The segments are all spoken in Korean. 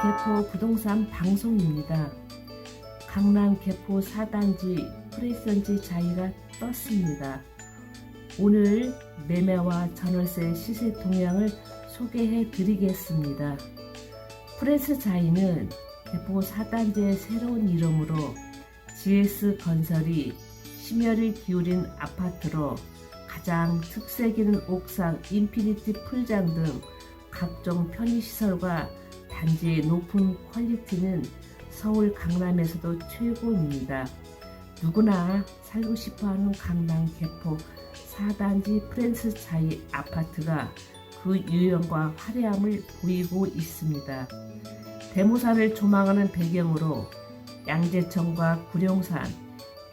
개포 부동산 방송입니다. 강남 개포 4단지 프레선지 자이가 떴습니다. 오늘 매매와 전월세 시세 동향을 소개해 드리겠습니다. 프레스 자이는 개포 4단지의 새로운 이름으로 GS 건설이 심혈을 기울인 아파트로 가장 특색 있는 옥상, 인피니티 풀장 등 각종 편의시설과 단지의 높은 퀄리티는 서울 강남에서도 최고입니다. 누구나 살고 싶어하는 강남 개포 4단지 프랜스 차이 아파트가 그 유형과 화려함을 보이고 있습니다. 대모산을 조망하는 배경으로 양재천과 구룡산,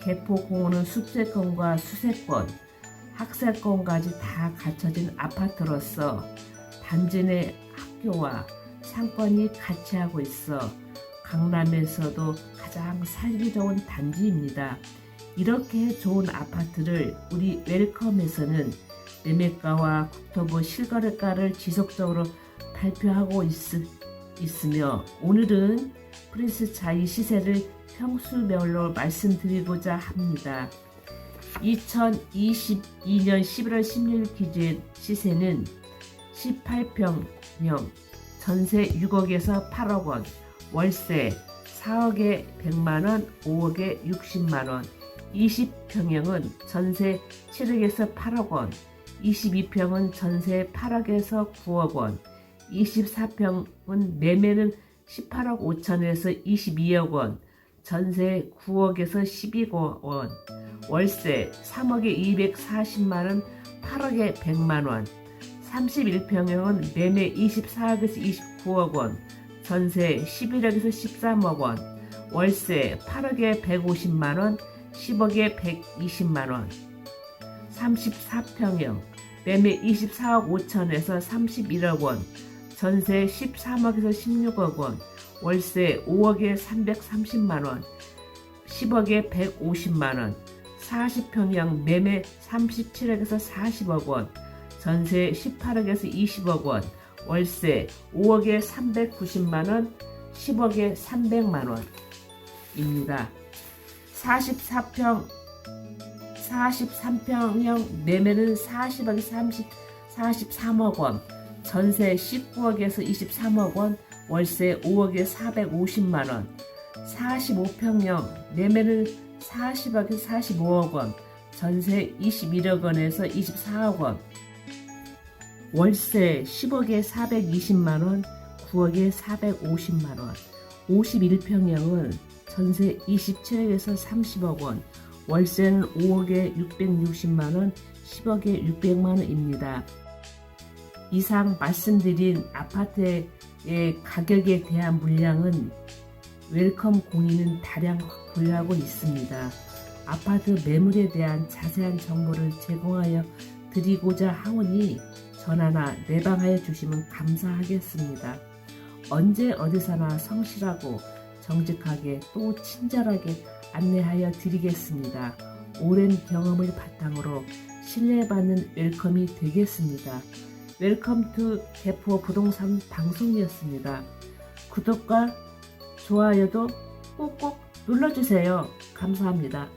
개포공원은 숲세권과 수세권, 학세권까지 다 갖춰진 아파트로서 단지 내 학교와 상권이 같이 하고 있어 강남에서도 가장 살기 좋은 단지입니다. 이렇게 좋은 아파트를 우리 웰컴에서는 매매가와 국토부 실거래가를 지속적으로 발표하고 있, 있으며 오늘은 프린스 자이 시세를 평수별로 말씀드리고자 합니다. 2022년 11월 16일 기준 시세는 18평형 전세 6억에서 8억 원, 월세 4억에 100만 원, 5억에 60만 원, 20평형은 전세 7억에서 8억 원, 22평은 전세 8억에서 9억 원, 24평은 매매는 18억 5천에서 22억 원, 전세 9억에서 12억 원, 월세 3억에 240만 원, 8억에 100만 원, 31평형은 매매 24억에서 29억 원, 전세 11억에서 13억 원, 월세 8억에 150만 원, 10억에 120만 원. 34평형 매매 24억 5천에서 31억 원, 전세 13억에서 16억 원, 월세 5억에 330만 원, 10억에 150만 원. 40평형 매매 37억에서 40억 원, 전세 18억에서 20억 원, 월세 5억에 390만 원, 10억에 300만 원입니다. 44평 43평형 매매는 40억에 30 43억 원, 전세 19억에서 23억 원, 월세 5억에 450만 원. 45평형 매매는 40억에서 45억 원, 전세 21억 원에서 24억 원. 월세 10억에 420만 원, 9억에 450만 원. 51평형은 전세 27억에서 30억 원, 월세는 5억에 660만 원, 10억에 600만 원입니다. 이상 말씀드린 아파트의 가격에 대한 물량은 웰컴 공인은 다량 보유하고 있습니다. 아파트 매물에 대한 자세한 정보를 제공하여 드리고자 하오니 전화나 내방하여 주시면 감사하겠습니다. 언제 어디서나 성실하고 정직하게 또 친절하게 안내하여 드리겠습니다. 오랜 경험을 바탕으로 신뢰받는 웰컴이 되겠습니다. 웰컴 투 개포 부동산 방송이었습니다. 구독과 좋아요도 꼭꼭 눌러주세요. 감사합니다.